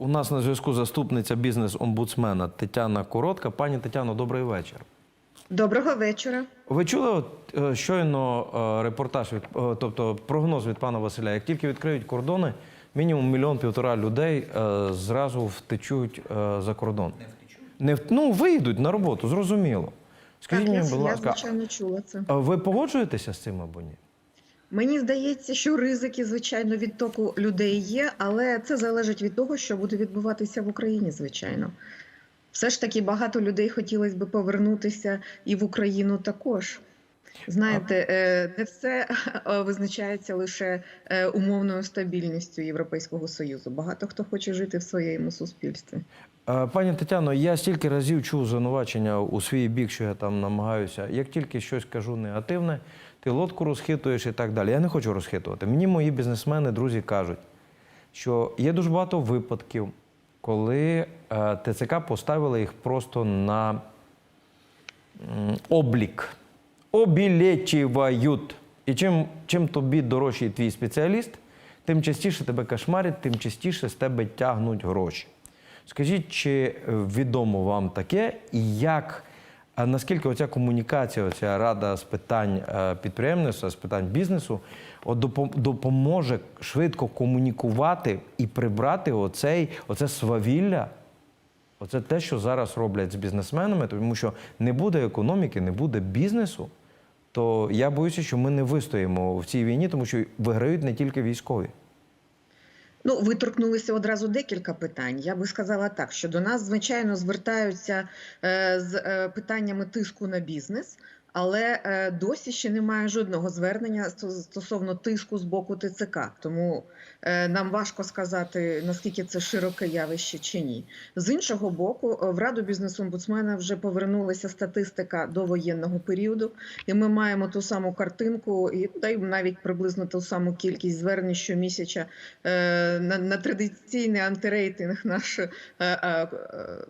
У нас на зв'язку заступниця бізнес-омбудсмена Тетяна Коротка. Пані Тетяно, добрий вечір. Доброго вечора. Ви чули от, е, щойно е, репортаж від, е, тобто прогноз від пана Василя? Як тільки відкриють кордони, мінімум мільйон півтора людей зразу втечуть за кордон. Не втечуть? Не в- ну, виїдуть на роботу, зрозуміло. Скажіть так, я, мені, будь я ласка, звичайно чула це. ви погоджуєтеся з цим або ні? Мені здається, що ризики, звичайно, відтоку людей є, але це залежить від того, що буде відбуватися в Україні, звичайно. Все ж таки багато людей хотілося б повернутися і в Україну також. Знаєте, е, не все е, визначається лише е, умовною стабільністю Європейського Союзу. Багато хто хоче жити в своєму суспільстві. Пані Тетяно, я стільки разів чув звинувачення у свій бік, що я там намагаюся. Як тільки щось кажу негативне, ти лодку розхитуєш і так далі. Я не хочу розхитувати. Мені мої бізнесмени, друзі кажуть, що є дуже багато випадків, коли е, ТЦК поставили їх просто на облік. Обілечивають. І чим, чим тобі дорожчий твій спеціаліст, тим частіше тебе кошмарять, тим частіше з тебе тягнуть гроші. Скажіть, чи відомо вам таке, і як, а наскільки оця комунікація, оця рада з питань е, підприємництва, з питань бізнесу, от допоможе швидко комунікувати і прибрати оцей, оце свавілля Оце те, що зараз роблять з бізнесменами, тому що не буде економіки, не буде бізнесу, то я боюся, що ми не вистоїмо в цій війні, тому що виграють не тільки військові. Ну, ви торкнулися одразу декілька питань. Я би сказала так, що до нас, звичайно, звертаються е, з е, питаннями тиску на бізнес, але е, досі ще немає жодного звернення стосовно тиску з боку ТЦК. Тому е, нам важко сказати, наскільки це широке явище чи ні. З іншого боку, е, в Раду бізнес-омбудсмена вже повернулася статистика до воєнного періоду, і ми маємо ту саму картинку, і та й навіть приблизно ту саму кількість звернень щомісяця на, на традиційний антирейтинг наш е,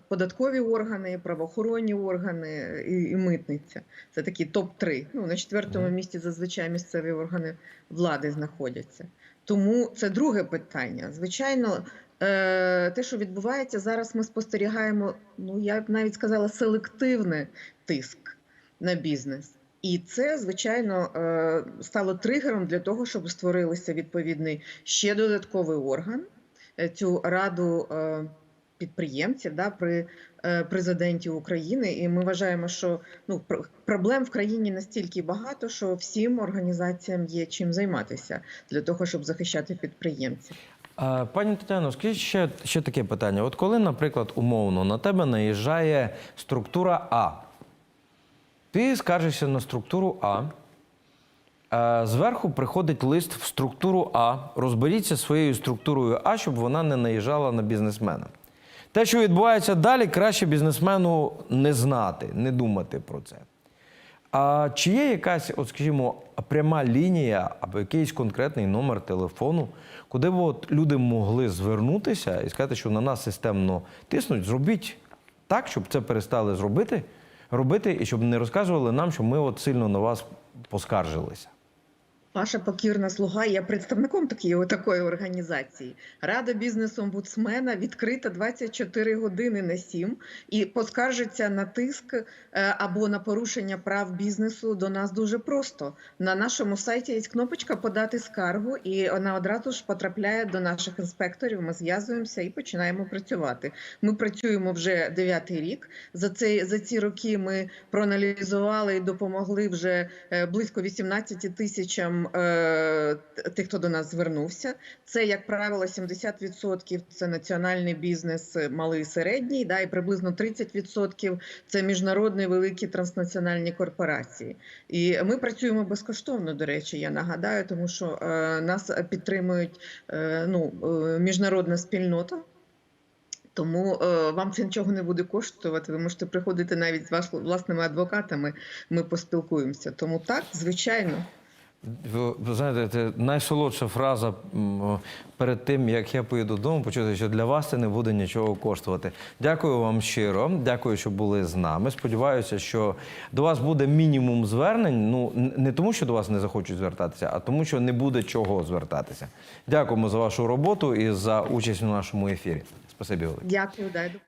податкові органи, правоохоронні органи і, і митниця. Це такі топ-3. Ну, на четвертому місці зазвичай місцеві органи влади знаходяться. Тому це друге питання. Звичайно, е, те, що відбувається зараз, ми спостерігаємо, ну я б навіть сказала, селективний тиск на бізнес. І це, звичайно, е, стало тригером для того, щоб створилися відповідний ще додатковий орган, е, цю раду підприємців да, при е, президенті України. І ми вважаємо, що ну, проблем в країні настільки багато, що всім організаціям є чим займатися для того, щоб захищати підприємців. Пані Тетяно, скажіть ще, ще таке питання. От коли, наприклад, умовно на тебе наїжджає структура А, ти скаржишся на структуру а Зверху приходить лист в структуру А. Розберіться своєю структурою А, щоб вона не наїжджала на бізнесмена. Те, що відбувається далі, краще бізнесмену не знати, не думати про це. А чи є якась, от скажімо, пряма лінія або якийсь конкретний номер телефону, куди б от люди могли звернутися і сказати, що на нас системно тиснуть, зробіть так, щоб це перестали зробити, робити, і щоб не розказували нам, що ми от сильно на вас поскаржилися. Ваша покірна слуга є представником такої, такої організації. Рада бізнес-омбудсмена відкрита 24 години на 7 і поскаржиться на тиск е, або на порушення прав бізнесу до нас дуже просто. На нашому сайті є кнопочка подати скаргу, і вона одразу ж потрапляє до наших інспекторів. Ми зв'язуємося і починаємо працювати. Ми працюємо вже дев'ятий рік. За цей за ці роки ми проаналізували і допомогли вже е, близько 18 тисячам е, тих, хто до нас звернувся. Це, як правило, 70% це національний бізнес, е, малий і середній, да, і приблизно 30% це міжнародні великі транснаціональні корпорації. І ми працюємо безкоштовно, до речі, я нагадаю, тому що е, нас підтримують ну, міжнародна спільнота. Тому вам це нічого не буде коштувати. Ви можете приходити навіть з ваш, власними адвокатами. Ми поспілкуємося. Тому так, звичайно. Ви, знаєте, це найсолодша фраза перед тим, як я поїду додому, почути, що для вас це не буде нічого коштувати. Дякую вам щиро. Дякую, що були з нами. Сподіваюся, що до вас буде мінімум звернень. Ну не тому, що до вас не захочуть звертатися, а тому, що не буде чого звертатися. Дякуємо за вашу роботу і за участь у нашому ефірі. Спасибі, Олег. Дякую, дай